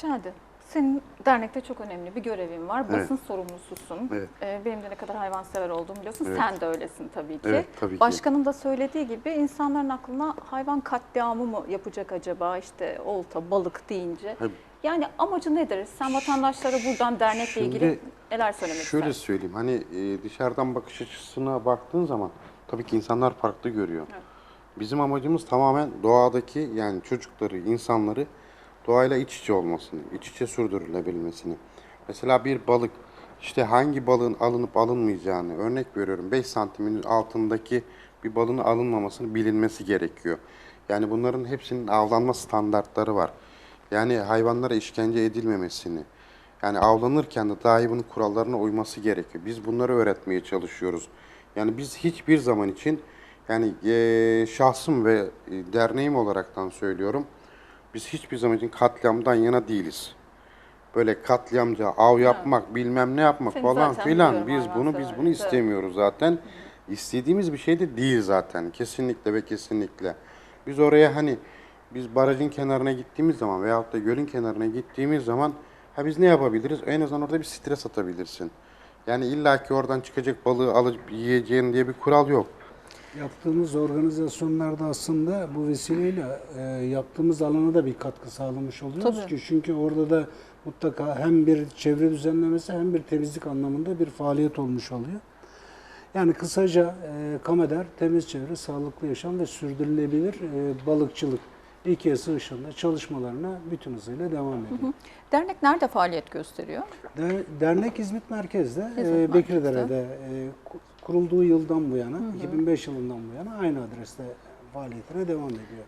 Şadi, senin dernekte çok önemli bir görevin var. Evet. Basın sorumlususun. Evet. Ee, benim de ne kadar hayvansever olduğumu biliyorsun. Evet. Sen de öylesin tabii ki. Evet, tabii ki. Başkanın da söylediği gibi insanların aklına hayvan katliamı mı yapacak acaba? İşte olta, balık deyince. Hayır. Yani amacı nedir? Sen vatandaşlara buradan dernekle Şimdi ilgili neler söylemek Şöyle istersin? söyleyeyim hani e, dışarıdan bakış açısına baktığın zaman tabii ki insanlar farklı görüyor. Evet. Bizim amacımız tamamen doğadaki yani çocukları, insanları doğayla iç içe olmasını, iç içe sürdürülebilmesini. Mesela bir balık işte hangi balığın alınıp alınmayacağını örnek veriyorum 5 santimin altındaki bir balığın alınmamasını bilinmesi gerekiyor. Yani bunların hepsinin avlanma standartları var. Yani hayvanlara işkence edilmemesini, yani avlanırken de dahi bunun kurallarına uyması gerekiyor. Biz bunları öğretmeye çalışıyoruz. Yani biz hiçbir zaman için yani eee, şahsım ve e, derneğim olaraktan söylüyorum. Biz hiçbir zaman için katliamdan yana değiliz. Böyle katliamca av yapmak, bilmem ne yapmak Seni falan zaten filan biliyorum biz bunu biz bunu evet. istemiyoruz zaten. İstediğimiz bir şey de değil zaten. Kesinlikle ve kesinlikle. Biz oraya hani biz barajın kenarına gittiğimiz zaman veyahut da gölün kenarına gittiğimiz zaman ha biz ne yapabiliriz? En azından orada bir stres atabilirsin. Yani illaki oradan çıkacak balığı alıp yiyeceğin diye bir kural yok. Yaptığımız organizasyonlarda aslında bu vesileyle e, yaptığımız alana da bir katkı sağlamış oluyoruz Tabii. ki çünkü orada da mutlaka hem bir çevre düzenlemesi hem bir temizlik anlamında bir faaliyet olmuş oluyor. Yani kısaca e, Kamer temiz çevre, sağlıklı yaşam ve sürdürülebilir e, balıkçılık ilk yası ışığında çalışmalarına bütün hızıyla devam ediyor. Dernek nerede faaliyet gösteriyor? Der- Dernek İzmit Merkez'de, İzmit e, Bekirdere'de e, ku- kurulduğu yıldan bu yana, 2005 yılından bu yana aynı adreste faaliyetine devam ediyor.